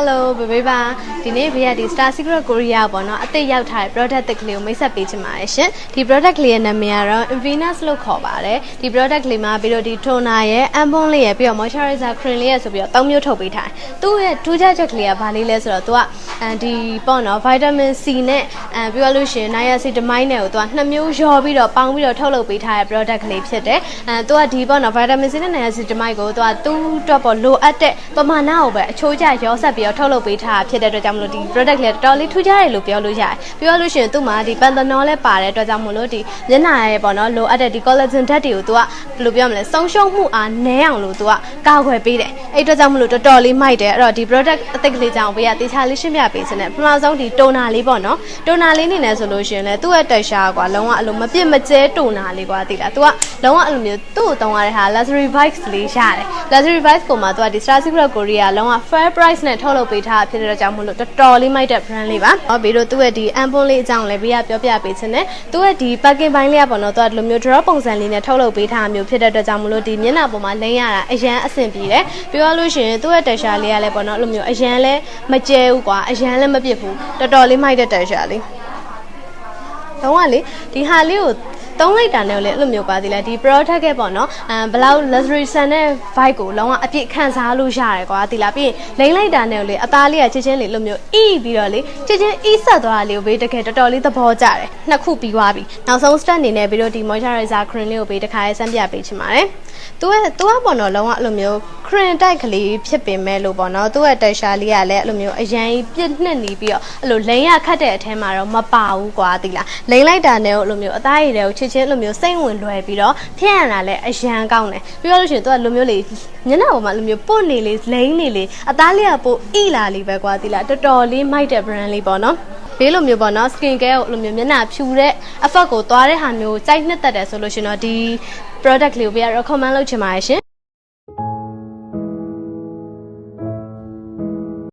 Hello ဘေဘေပါဒီနေ့ဘေးကဒီ Star Secret Korea ပေါ့နော်အသစ်ရောက်ထားတဲ့ product တစ်ကလေးကိုမိတ်ဆက်ပေးချင်ပါတယ်ရှင်ဒီ product ကလေးရဲ့နာမည်ကတော့ Infinus လို့ခေါ်ပါတယ်ဒီ product ကလေးမှာပြီးတော့ဒီ toner ရဲ့ ambon လေးရဲ့ပြီးတော့ moisturizer cream လေးရဲ့ဆိုပြီးတော့သုံးမျိုးထုတ်ပေးထားတယ်သူ့ရဲ့ထူးခြားချက်ကလေးကဘာလေးလဲဆိုတော့သူကအဲဒီပေါ့နော် vitamin C နဲ့အဲပြီးတော့လို့ရှိရင် niacinamide နဲ့ကိုသူကနှစ်မျိုးရောပြီးတော့ပေါင်းပြီးတော့ထုတ်လုပ်ပေးထားတဲ့ product ကလေးဖြစ်တယ်အဲသူကဒီပေါ့နော် vitamin C နဲ့ niacinamide ကိုသူကသူ့အတွက်ပေါ့လိုအပ်တဲ့ပမာဏကိုပဲအချိုးကျရောဆက်ပြီးတော့ထုတ်လုပ်ပေးထားတာဖြစ်တဲ့အတွက်ကြောင့်မလို့ဒီ product လေးတော်တော်လေးထူးခြားတယ်လို့ပြောလို့ရတယ်ပြောလို့ရှိရင်သူ့မှာဒီ panthenol လည်းပါတဲ့အတွက်ကြောင့်မလို့ဒီမျက်နှာရဲ့ပေါ့နော်လိုအပ်တဲ့ဒီ collagen ဓာတ်တွေကိုသူကဘယ်လိုပြောမလဲဆုံးရှုံးမှုအားနည်းအောင်လို့သူကကာကွယ်ပေးတယ်အဲ့အတွက်ကြောင့်မလို့တော်တော်လေးမိုက်တယ်အဲ့တော့ဒီ product အသစ်ကလေးကြောင့်ဘေးကတေချာလေးရှင်းပြပေးစနဲ့ပထမဆုံးဒီ toner လေးပေါ့နော် toner လေးနေနေဆိုလို့ရှိရင်လည်းသူ့ရဲ့ texture ကွာလုံးဝအလိုမပြစ်မကျဲ toner လေးကွာသိလား तू ကလုံးဝအဲ့လိုမျိုးသူ့ကိုတုံးရတဲ့ဟာ luxury vibes လေးရတယ် luxury vibes ကိုမှ तू ကဒီ Star Secret Korea လုံးဝ fair price နဲ့ထုတ်လုပ်ပေးထားတာဖြစ်တဲ့အတွက်ကြောင့်မို့လို့တော်တော်လေးမိုက်တဲ့ brand လေးပါ။ဟောပြီးတော့သူ့ရဲ့ဒီ ampon လေးအကြောင်းလည်းဘေးကပြောပြပေးခြင်းနဲ့သူ့ရဲ့ဒီ packing ပိုင်းလေးကပေါ့နော် तू ကဒီလိုမျိုး drop ပုံစံလေးနဲ့ထုတ်လုပ်ပေးထားတာမျိုးဖြစ်တဲ့အတွက်ကြောင့်မို့လို့ဒီမျက်နှာပေါ်မှာလိမ့်ရတာအရန်အဆင်ပြေတယ်။ပြောရလို့ရှိရင်သူ့ရဲ့ texture လေးကလည်းပေါ့နော်အဲ့လိုမျိုးအရန်လည်းမကျဲဘူးကွာအ ရန်လည်းမပြစ်ဘူးတော်တော်လေးမိုက်တဲ့ texture လေး။လုံးဝလေဒီဟာလေးကိုသုံးလိုက်တာနဲ့လည်းအဲ့လိုမျိုးပါသေးလားဒီ product ကပေါ့နော်အမ်ဘလောက် luxury ဆန်တဲ့ vibe ကိုလုံးဝအပြည့်ခံစားလို့ရတယ်ကွာဒီလားပြီးရင်လိမ့်လိုက်တာနဲ့လေအသားလေးကချစ်ချင်းလေးလိုမျိုးအီးပြီးတော့လေချစ်ချင်းအီးဆက်သွားတာလေးကိုဘေးတကယ်တော်တော်လေးသဘောကျတယ်နှစ်ခုပြီးသွားပြီနောက်ဆုံး step အနေနဲ့ပြီးတော့ဒီ moisturizer cream လေးကိုဘေးတစ်ခါရေးစမ်းပြပေးချင်ပါတယ် သူကသူကပေါ့နော်လုံးဝအဲ့လိုမျိုး cream တိုက်ကလေးဖြစ်ပင်မဲ့လို့ပေါ့နော်သူ့ရဲ့ texture လေးကလည်းအဲ့လိုမျိုးအရန်ပြည့်နှစ်နေပြီးတော့အဲ့လိုလိမ့်ရခတ်တဲ့အထဲမှာတော့မပါဘူးကွာဒီလားလိမ့်လိုက်တာနဲ့အဲ့လိုမျိုးအသားရည်တွေကိုချစ်ချင်းအဲ့လိုမျိုးစိတ်ဝင်လွယ်ပြီးတော့ဖျက်ရတာလည်းအရန်ကောင်းတယ်ပြီးတော့လို့ရှိရင်သူကလိုမျိုးလေးညနေပေါ်မှာလိုမျိုးပုတ်နေလေးလိမ့်နေလေးအသားလေးကပိုဣလာလေးပဲကွာဒီလားတော်တော်လေးမိုက်တဲ့ brand လေးပေါ့နော် ဘေးလိုမျိုးပေါ့နော် skin care ကိုလိုမျိုးမျက်နှာဖြူတဲ့ effect ကိုသွားတဲ့ဟာမျိုးကြိုက်နှစ်သက်တယ်ဆိုလို့ရှိရင်တော့ဒီ product လေးကိုပြရ recommend လုပ်ချင်ပါတယ်ရှင်